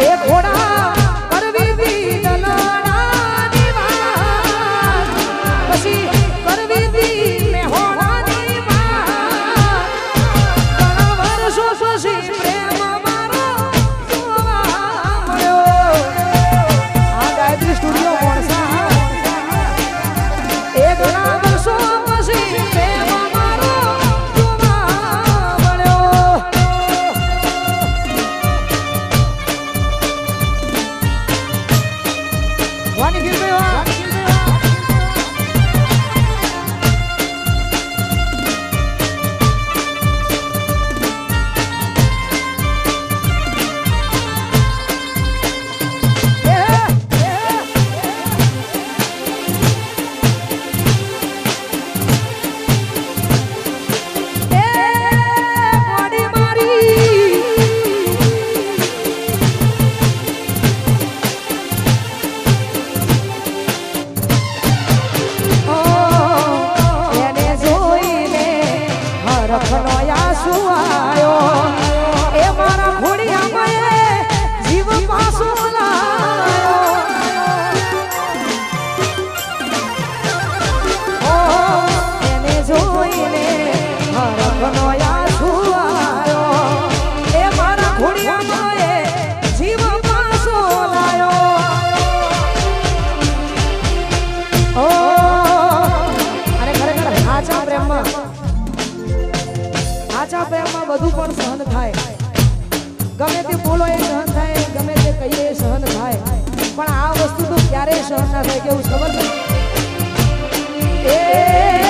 એ ઘોડા બધું પણ સહન થાય. ગમે તે બોલો એ સહન થાય, ગમે તે કહીએ એ સહન થાય. પણ આ વસ્તુ તો ક્યારેય સહન ના થાય કેવું ખબર છે એ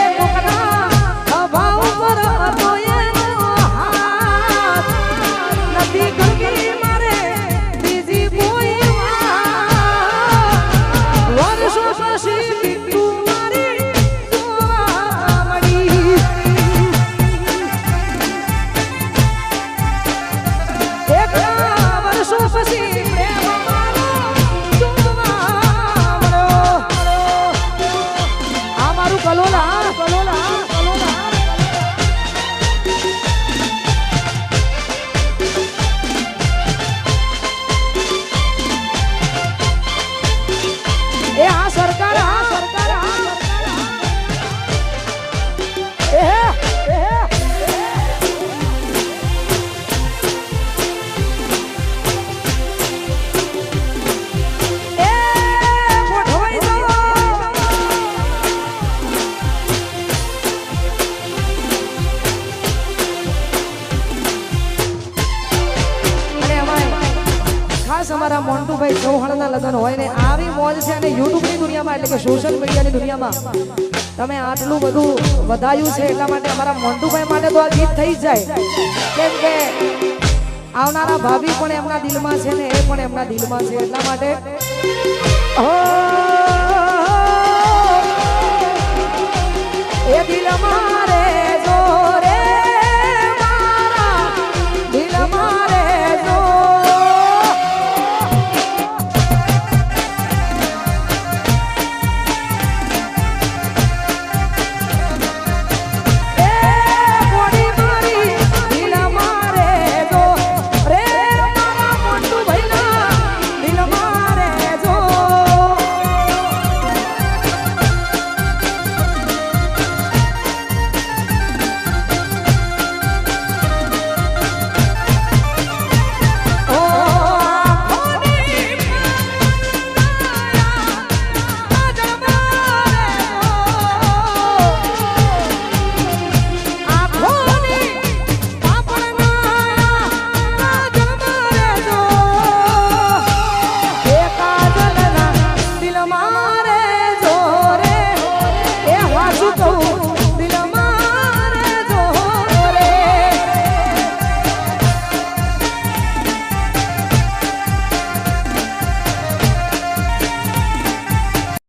ખાસ અમારા મોન્ટુભાઈ ચૌહાણના લગ્ન હોય ને આવી મોજ છે અને યુટ્યુબની દુનિયામાં, એટલે કે સોશિયલ મીડિયાની દુનિયામાં તમે આટલું બધું વધાયું છે એટલા માટે અમારા મોન્ટુભાઈ માટે તો આ ગીત થઈ જાય. કેમ કે આવનારા ભાભી પણ એમના દિલમાં છે ને એ પણ એમના દિલમાં છે એટલા માટે.